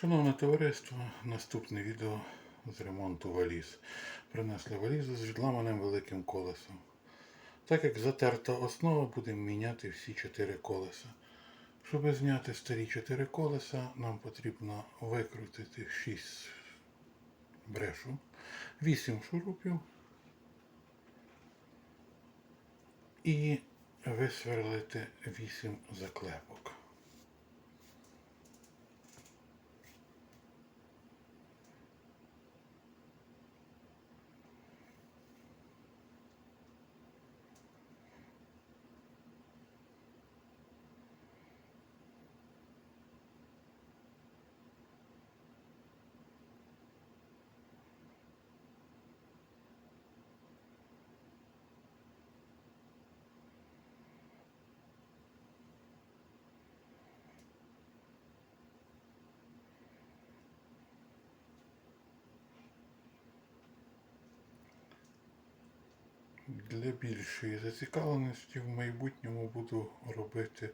Шановне товариство, наступне відео з ремонту валіз. Принесли валізу з відламаним великим колесом. Так як затерта основа, будемо міняти всі чотири колеса. Щоб зняти старі чотири колеса, нам потрібно викрутити 6 брешу, 8 шурупів і висверлити 8 заклепок. Для більшої зацікавленості в майбутньому буду робити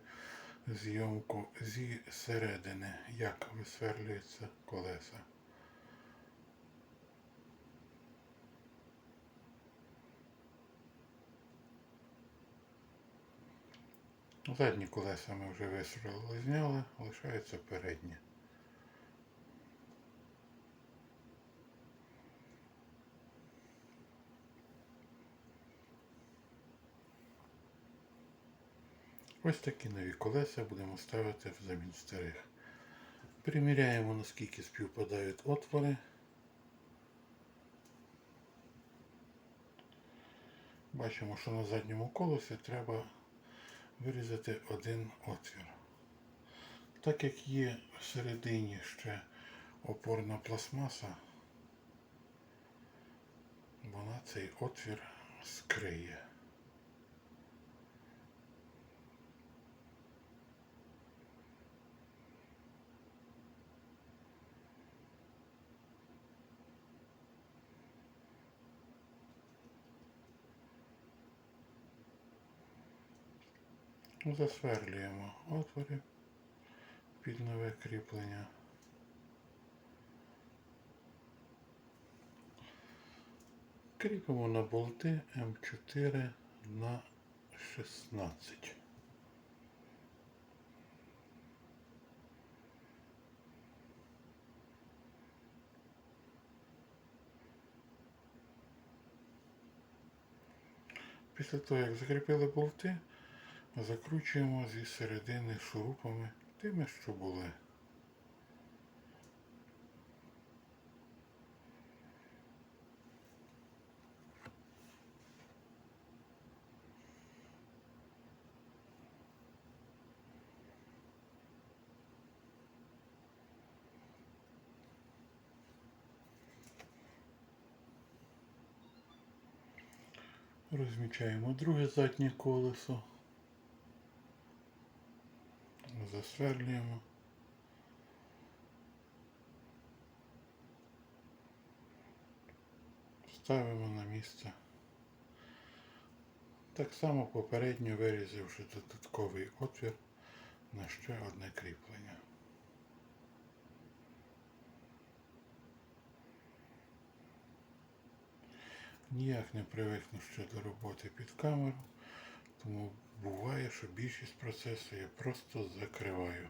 зйомку зі середини, як висверлюються колеса. Задні колеса ми вже висверлили, зняли, лишається передні. Ось такі нові колеса будемо ставити взамін старих. Приміряємо, наскільки співпадають отвори. Бачимо, що на задньому колесі треба вирізати один отвір. Так як є всередині ще опорна пластмаса, вона цей отвір скриє. Засверлюємо отвори під нове кріплення. Кріпимо на болти М4 на 16. Після того, як закріпили болти, закручуємо зі середини шурупами тими, що були. Розмічаємо друге заднє колесо. Засверлюємо. Ставимо на місце. Так само попередньо вирізавши додатковий отвір на ще одне кріплення. Ніяк не привикну ще до роботи під камеру, тому буває, що більшість процесу я просто закриваю.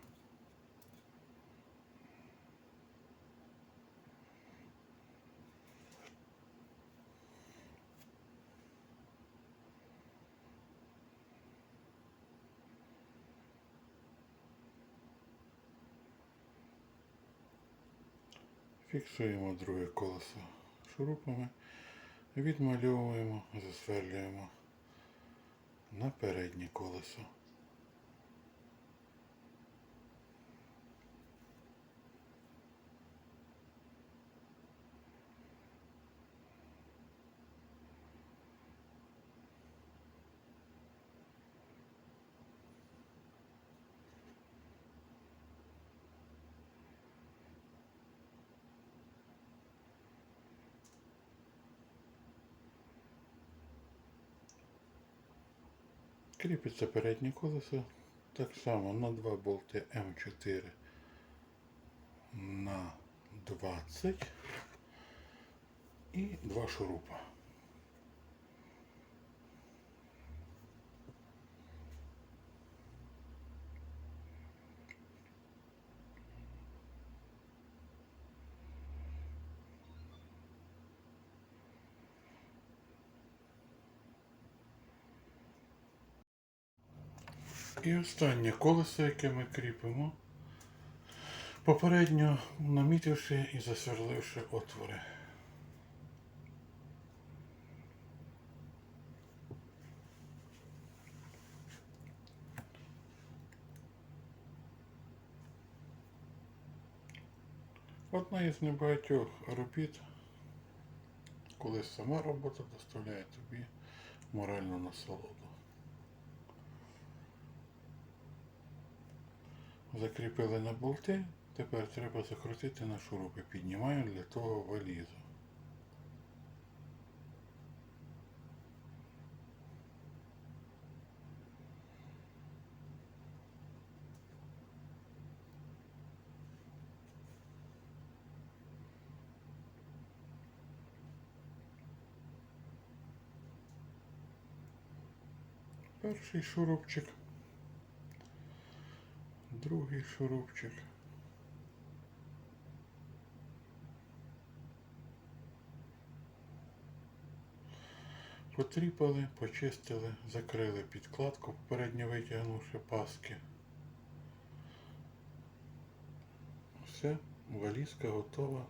Фіксуємо друге колесо шурупами, відмальовуємо, засверлюємо на переднє колесо. Кріпиться переднє колесо так само на два болти М4 на 20 і два шурупа. І останнє колесо, яке ми кріпимо, попередньо намітивши і засверливши отвори. Одна із небагатьох робіт, коли сама робота доставляє тобі моральну насолоду. Закріпили на болти, тепер треба закрутити на шурупи. Піднімаю для того валізу. Перший шурупчик. Другий шурупчик. Потріпали, почистили, закрили підкладку, попередньо витягнувши паски. Все, валізка готова.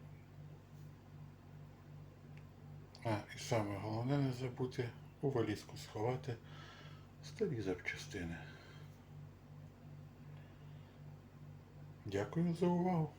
А, і саме головне не забути у валізку сховати старі запчастини. Дякую за увагу.